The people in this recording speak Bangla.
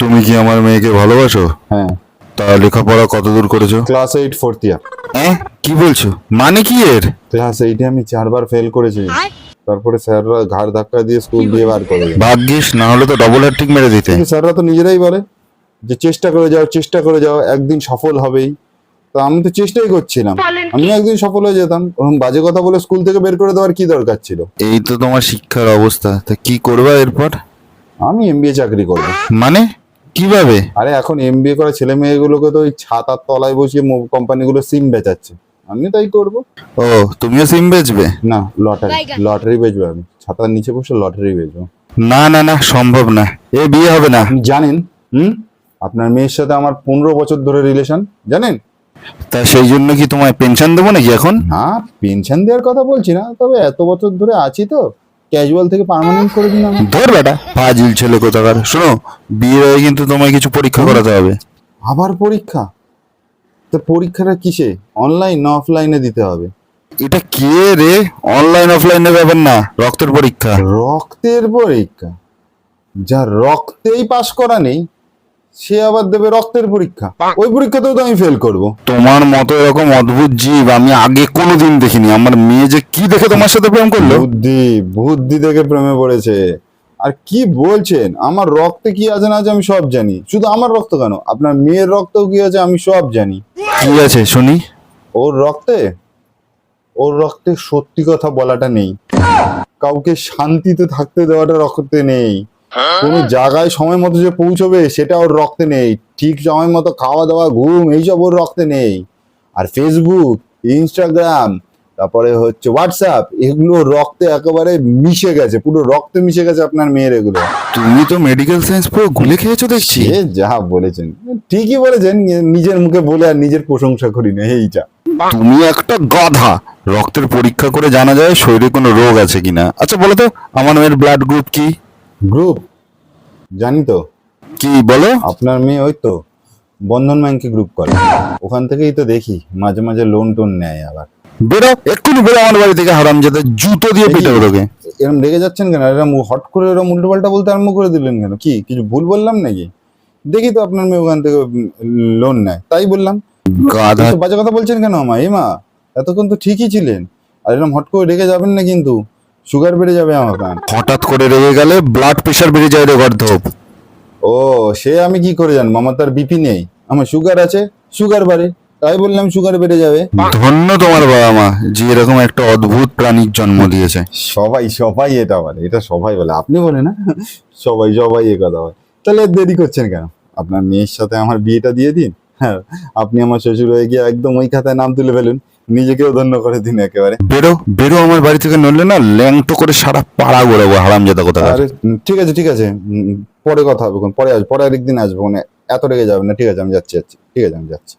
তুমি কি আমার মেয়েকে ভালোবাসো? হ্যাঁ। তা লেখাপড়া কতদূর করেছ? Class eight fourth year. হ্যাঁ কি বলছো? মানে কি এর? ক্লাস এইটে আমি চারবার ফেল করেছি। তারপরে স্যাররা ঘাড় ধাক্কা দিয়ে স্কুল দিয়ে বার করে ভাগ্যিস না হলে তো ডবল হ্যাট্রিক মেরে দিতে। স্যাররা তো নিজেরাই বলে যে চেষ্টা করে যাও চেষ্টা করে যাও একদিন সফল হবেই। তো আমি তো চেষ্টাই করছিলাম। আমি একদিন সফল হয়ে যেতাম। ওরকম বাজে কথা বলে স্কুল থেকে বের করে দেওয়ার কি দরকার ছিল? এই তো তোমার শিক্ষার অবস্থা। তা কি করবা এরপর? আমি এমবিএ চাকরি করব। মানে? কীভাবে? আরে এখন এমবিএ করা ছেলে মেয়েগুলোকে তো ওই ছাতার তলায় বসিয়ে কোম্পানিগুলো সিম বেচাচ্ছে। আমি তাই করব। ও তুমিও সিম বেচবে? না লটারি লটারি বেচবো আমি। ছাতার নিচে বসে লটারি বেচবো। না না না সম্ভব না। এ বিয়ে হবে না। আপনি জানেন হুম? আপনার মেয়ের সাথে আমার পনেরো বছর ধরে রিলেশন জানেন? তা সেই জন্য কি তোমায় পেনশন দেবো নাকি এখন? না পেনশন দেওয়ার কথা বলছি না তবে এত বছর ধরে আছি তো। ক্যাজুয়াল থেকে পার্মানেন্ট করে দিন আমি ধর বেটা ফাজিল ছেলে কোথাকার। শোনো বিয়ের আগে কিন্তু তোমায় কিছু পরীক্ষা করাতে হবে। আবার পরীক্ষা? তো পরীক্ষাটা কিসে? অনলাইন না অফলাইনে দিতে হবে? এটা কে রে? অনলাইন অফলাইনে ব্যাপার না রক্তের পরীক্ষা। রক্তের পরীক্ষা? যা রক্তেই পাশ করা নেই সে আবার দেবে রক্তের পরীক্ষা। ওই পরীক্ষাতেও তো আমি ফেল করব। তোমার মতো এরকম অদ্ভুত জীব আমি আগে কোনোদিন দেখিনি। আমার মেয়ে যে কি দেখে তোমার সাথে প্রেম করল? বুদ্ধি বুদ্ধি দেখে প্রেমে পড়েছে। আর কি বলছেন? আমার রক্তে কি আছে না আছে আমি সব জানি। শুধু আমার রক্ত কেন? আপনার মেয়ের রক্তেও কি আছে আমি সব জানি। কি আছে শুনি? ওর রক্তে? ওর রক্তে সত্যি কথা বলাটা নেই। কাউকে শান্তিতে থাকতে দেওয়াটা রক্তে নেই। কোনো জায়গায় সময় মতো যে পৌঁছবে সেটা ওর রক্তে নেই। ঠিক সময় মতো খাওয়া দাওয়া ঘুম এইসব ওর রক্তে নেই। আর ফেসবুক ইনস্টাগ্রাম তারপরে হচ্ছে হোয়াটসঅ্যাপ এগুলো রক্তে একেবারে মিশে গেছে। পুরো রক্তে মিশে গেছে আপনার মেয়ের এগুলো। তুমি তো মেডিকেল সায়েন্স পুরো গুলে খেয়েছো দেখছি। যা বলেছেন। ঠিকই বলেছেন নিজের মুখে বলে আর নিজের প্রশংসা করি না এইটা। তুমি একটা গাধা। রক্তের পরীক্ষা করে জানা যায় শরীরে কোনো রোগ আছে কিনা। আচ্ছা বলো তো আমার মেয়ের ব্লাড গ্রুপ কি? গ্রুপ। জানি তো? কি বলো? আপনার মেয়ে ওই তো বন্ধন ব্যাংকে গ্রুপ করে। ওখান থেকেই তো দেখি মাঝে মাঝে লোন টোন নেয় আবার। বেরো এক্ষুনি বেরো আমার বাড়ি থেকে হারাম যাতে জুতো দিয়ে পিটে তোকে এরম রেগে যাচ্ছেন কেন? এরম হট করে এরম উল্টো পাল্টা বলতে আরম্ভ করে দিলেন কেন? কি কিছু ভুল বললাম নাকি? দেখি তো আপনার মেয়ে ওখান থেকে লোন নেয়। তাই বললাম। গাধা। বাজে কথা বলছেন কেন মা এই মা এতক্ষণ তো ঠিকই ছিলেন। আর এরকম হট করে রেগে যাবেন না কিন্তু। সুগার বেড়ে যাবে আমার হঠাৎ করে রেগে গেলে ব্লাড প্রেশার বেড়ে যায় রে গর্ধপ ও সে আমি কি করে জানব? আমার তার বিপি নেই। আমার সুগার আছে সুগার বাড়ে। তাই বললাম সুগার বেড়ে যাবে। ধন্য তোমার বাবা মা যে এরকম একটা অদ্ভুত প্রাণীর জন্ম দিয়েছে। সবাই সবাই এটা বলে। এটা সবাই বলে। আপনি বলে না? সবাই সবাই এ কথা বলে। তাহলে দেরি করছেন কেন? আপনার মেয়ের সাথে আমার বিয়েটা দিয়ে দিন। হ্যাঁ আপনি আমার শ্বশুর হয়ে গিয়ে একদম ওই খাতায় নাম তুলে ফেলুন। নিজেকেও ধন্য করে দিন একেবারে। বেরো বেরো আমার বাড়ি থেকে নড়লে না ল্যাংটো করে সারা পাড়া ঘোরাবো হারাম যেতে কথা আরে ঠিক আছে ঠিক আছে পরে কথা হবে পরে আসব পরে আরেকদিন আসব মানে এত রেগে যাবে না ঠিক আছে আমি যাচ্ছি যাচ্ছি ঠিক আছে আমি যাচ্ছি।